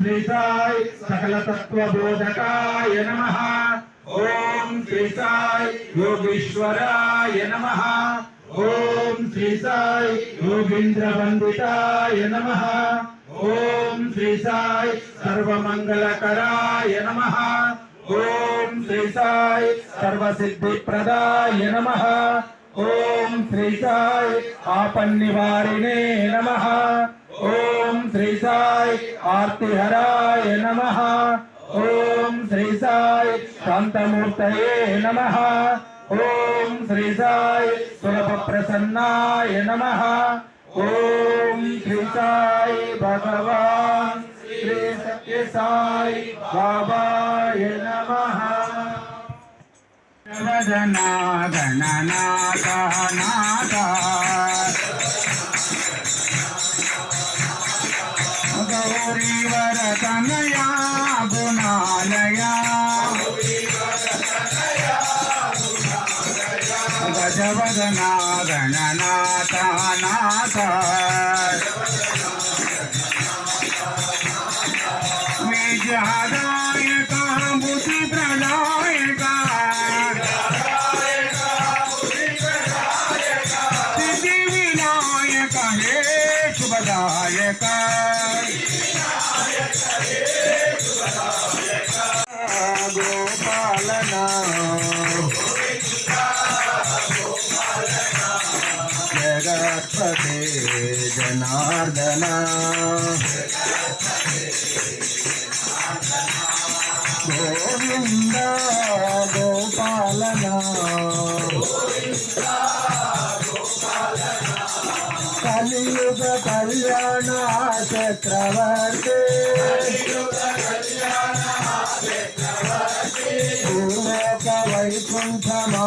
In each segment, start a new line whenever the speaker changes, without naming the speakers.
శ్రీ సాయి సకల తత్వబోధకాయ నమ ఓం శ్రీ సాయి యోగీశ్వరాయ నమ ఓం శ్రీ సాయి యోగీంద్ర వందితాయ నమ ఓం శ్రీ సాయి సర్వమంగళకరాయ నమ ఓం శ్రీ ओम श्री साई आर्तिहराय नमः। ओम श्री साई शान्तमूर्तये नमः। ओम श्री साई सुलभ प्रसन्नाय नमः। ओम श्री साई भगवान श्री सत्य साई बाबाय नमः। वदना गणनाथ नाथ గణనాథ నాథ జగత్పతే జనార్దన. గోవింద గోపాలన. కలియుగ కళ్యాణ చక్రవర్తి పూర్వక వైకుంఠమా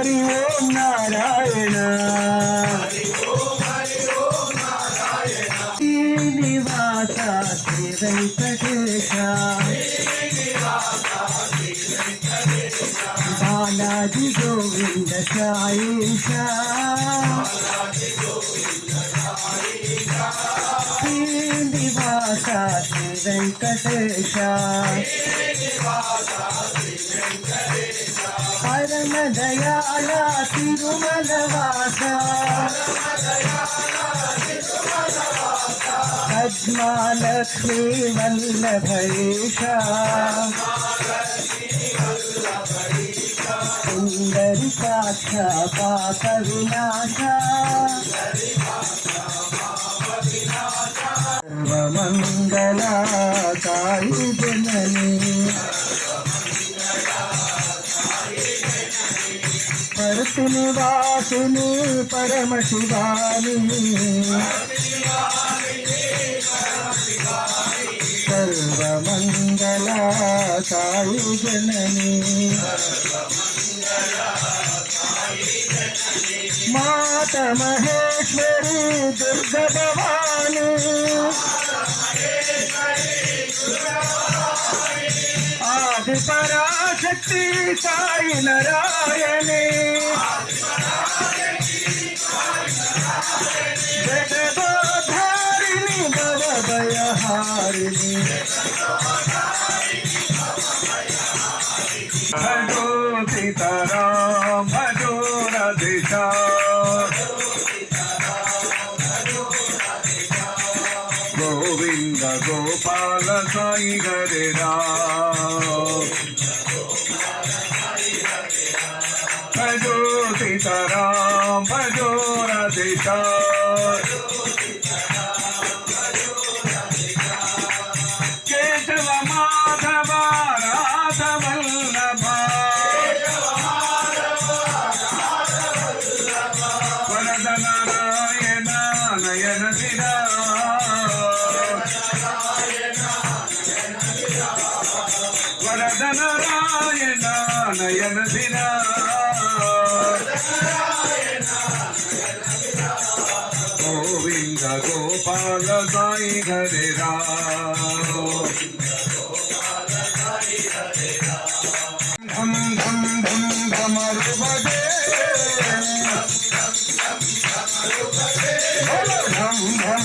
వెంకటేశ. పరమ దయాళ తిరుమల వాస పద్మాలక్ష్మీ వల్లభేష సుందరికాక్ష పాప వినాశ మంగళ జనని పరతుని వాసుని పరమ శివాని. సర్వమంగళాకారి జనని మాత మహేశ్వరి దుర్గ భవాని ఆది పరాశక్తి సాయి నారాయణే జగదోధారిణి భవభయహారిణి
భజో సీతారాం భజో రధిషా కేశవ మాధవ రాధవల్లభ. వరద నారాయణ నయన శిరా. వరద నారాయణ నయన శిరా.
Govinda Gopala Sai Hare Rama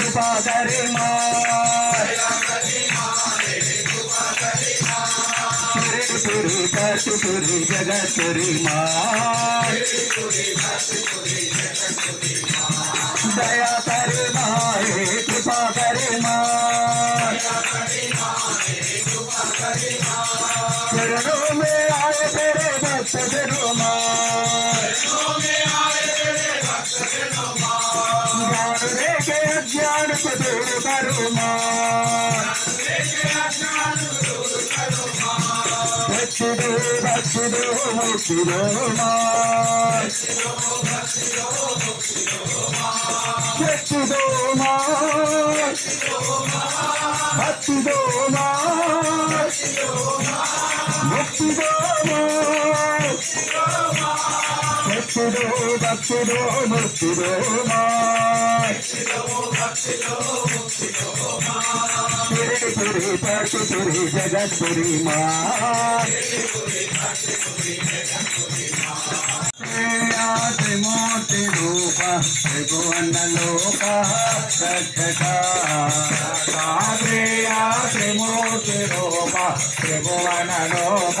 కృపా కరే మా తురి భక్తి తురి జగత్ తురి మా దయా కరే మా కృపా కరే శిరోమ శిరోమ శిరోమ భక్తిదోమ భక్తిదోమ దక్షుడో దక్షుడో ముక్షుడో పురి పక్షి పురి జగత్పురి మా మూర్తి రూప త్రిభువన లోక రక్షకాయా
త్రిమూర్తి రూప త్రిభువన లోక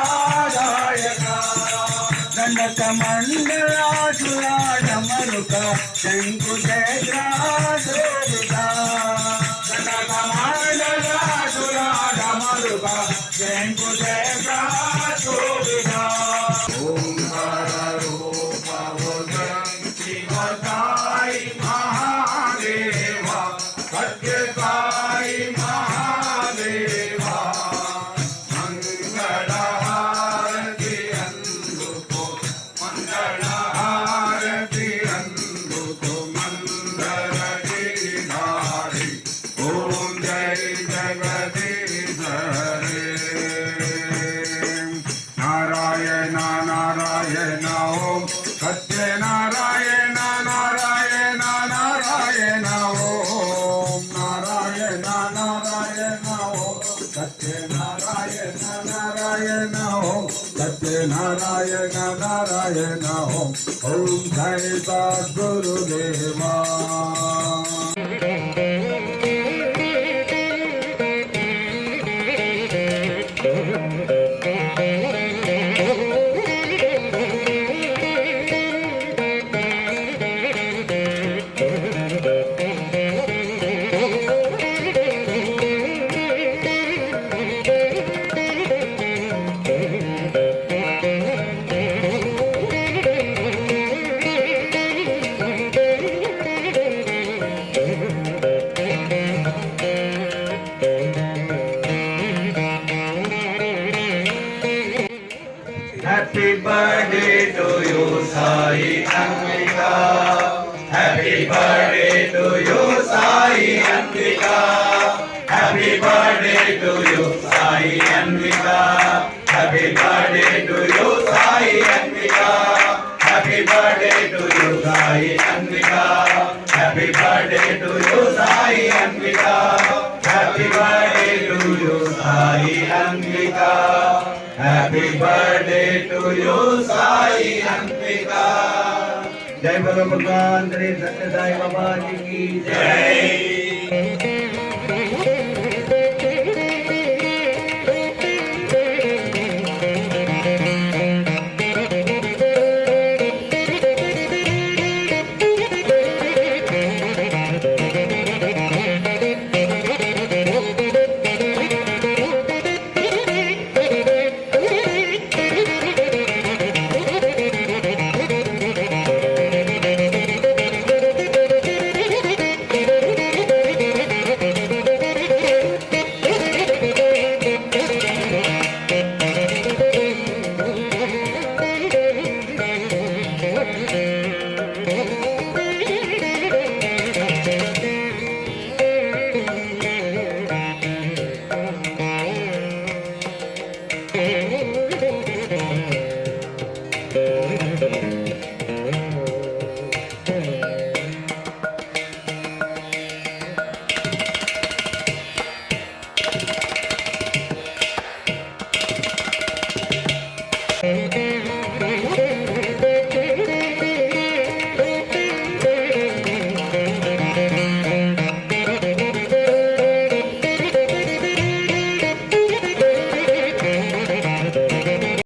సంగత మండలాడులాడమరుక శంకు జయగ్రాడుక సంగత మండలాడులాడమరుక శంకు జయగ్రాడుక సత్యనారాయణ నారాయణ ఓం సత్యనారాయణ నారాయణ ఓం ఓం జై సద్గురుదేవా
Happy birthday to you, Sai Anvika. Happy birthday to you, Sai Anvika. Happy birthday to you, Sai Anvika. Happy birthday to you, Sai Anvika. Happy birthday to you, Sai Anvika. Happy birthday to you, Sai Anvika. Happy birthday to you, Sai Anvika birthday to you, Sai Antika. Jai Bhagavan, Jai Baba Ji Ki